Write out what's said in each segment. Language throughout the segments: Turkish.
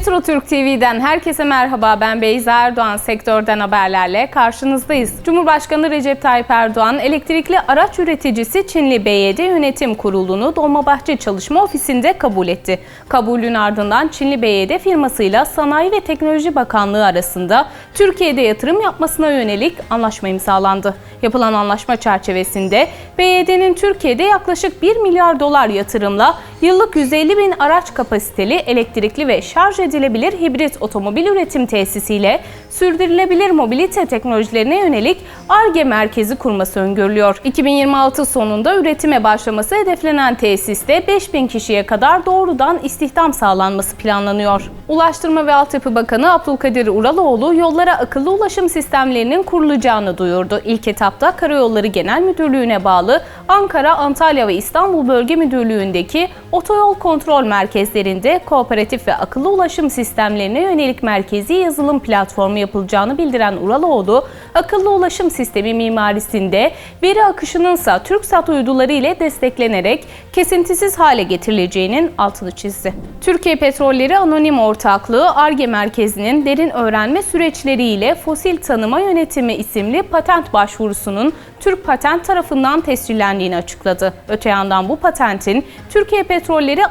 Petro Türk TV'den herkese merhaba. Ben Beyza Erdoğan. Sektörden haberlerle karşınızdayız. Cumhurbaşkanı Recep Tayyip Erdoğan, elektrikli araç üreticisi Çinli BYD Yönetim Kurulu'nu Dolmabahçe Çalışma Ofisi'nde kabul etti. Kabulün ardından Çinli BYD firmasıyla Sanayi ve Teknoloji Bakanlığı arasında Türkiye'de yatırım yapmasına yönelik anlaşma imzalandı. Yapılan anlaşma çerçevesinde BYD'nin Türkiye'de yaklaşık 1 milyar dolar yatırımla yıllık 150 bin araç kapasiteli elektrikli ve şarj edilebilir hibrit otomobil üretim tesisiyle sürdürülebilir mobilite teknolojilerine yönelik ARGE merkezi kurması öngörülüyor. 2026 sonunda üretime başlaması hedeflenen tesiste 5000 kişiye kadar doğrudan istihdam sağlanması planlanıyor. Ulaştırma ve Altyapı Bakanı Abdülkadir Uraloğlu yollara akıllı ulaşım sistemlerinin kurulacağını duyurdu. İlk etapta Karayolları Genel Müdürlüğü'ne bağlı Ankara, Antalya ve İstanbul Bölge Müdürlüğü'ndeki otoyol kontrol merkezlerinde kooperatif ve akıllı ulaşım sistemlerine yönelik merkezi yazılım platformu yapılacağını bildiren Uraloğlu, akıllı ulaşım sistemi mimarisinde veri akışının ise TürkSat uyduları ile desteklenerek kesintisiz hale getirileceğinin altını çizdi. Türkiye Petrolleri Anonim Ortaklığı ARGE Merkezi'nin derin öğrenme süreçleriyle fosil tanıma yönetimi isimli patent başvurusunun Türk Patent tarafından tescillendiğini açıkladı. Öte yandan bu patentin Türkiye Petrolleri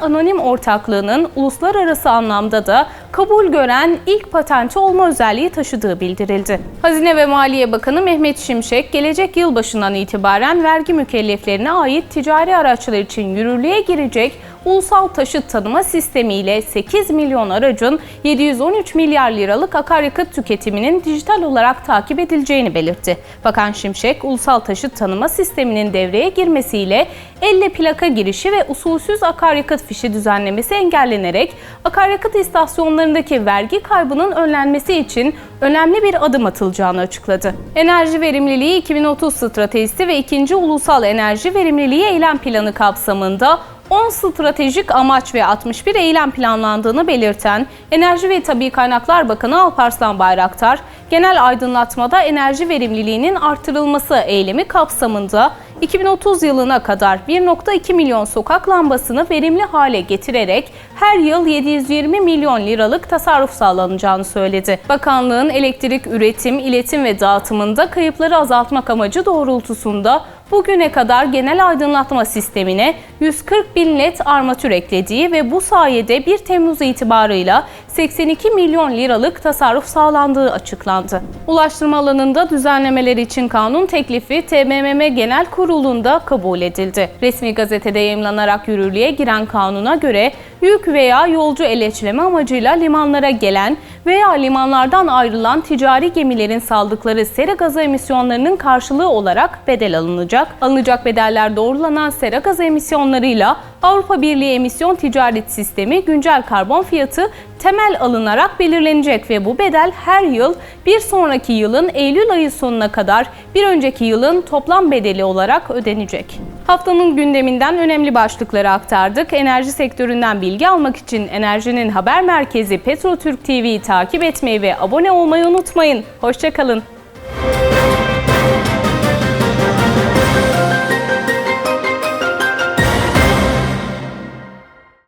Anonim Ortaklığı'nın uluslararası anlamda da kabul gören ilk patenti olma özelliği taşıdığı bildirildi. Hazine ve Maliye Bakanı Mehmet Şimşek, gelecek yılbaşından itibaren vergi mükelleflerine ait ticari araçlar için yürürlüğe girecek ulusal taşıt tanıma sistemiyle 8 milyon aracın 713 milyar liralık akaryakıt tüketiminin dijital olarak takip edileceğini belirtti. Bakan Şimşek, ulusal taşıt tanıma sisteminin devreye girmesiyle elle plaka girişi ve usulsüz akaryakıt fişi düzenlemesi engellenerek akaryakıt istasyonlarındaki vergi kaybının önlenmesi için önemli bir adım atılacağını açıkladı. Enerji Verimliliği 2030 Stratejisi ve 2. Ulusal Enerji Verimliliği Eylem Planı kapsamında 10 stratejik amaç ve 61 eylem planlandığını belirten Enerji ve Tabi Kaynaklar Bakanı Alparslan Bayraktar, genel aydınlatmada enerji verimliliğinin artırılması eylemi kapsamında 2030 yılına kadar 1.2 milyon sokak lambasını verimli hale getirerek her yıl 720 milyon liralık tasarruf sağlanacağını söyledi. Bakanlığın elektrik üretim, iletim ve dağıtımında kayıpları azaltmak amacı doğrultusunda bugüne kadar genel aydınlatma sistemine 140 bin led armatür eklediği ve bu sayede 1 Temmuz itibarıyla 82 milyon liralık tasarruf sağlandığı açıklandı. Ulaştırma alanında düzenlemeler için kanun teklifi TBMM Genel Kurulu'nda kabul edildi. Resmi gazetede yayımlanarak yürürlüğe giren kanuna göre yük veya yolcu eleçleme amacıyla limanlara gelen veya limanlardan ayrılan ticari gemilerin saldıkları sera gazı emisyonlarının karşılığı olarak bedel alınacak. Alınacak bedeller doğrulanan sera gazı emisyonlarıyla Avrupa Birliği Emisyon Ticaret Sistemi güncel karbon fiyatı temel alınarak belirlenecek ve bu bedel her yıl bir sonraki yılın Eylül ayı sonuna kadar bir önceki yılın toplam bedeli olarak ödenecek. Haftanın gündeminden önemli başlıkları aktardık. Enerji sektöründen bilgi almak için Enerjinin haber merkezi Petro Türk TV'yi takip etmeyi ve abone olmayı unutmayın. Hoşçakalın.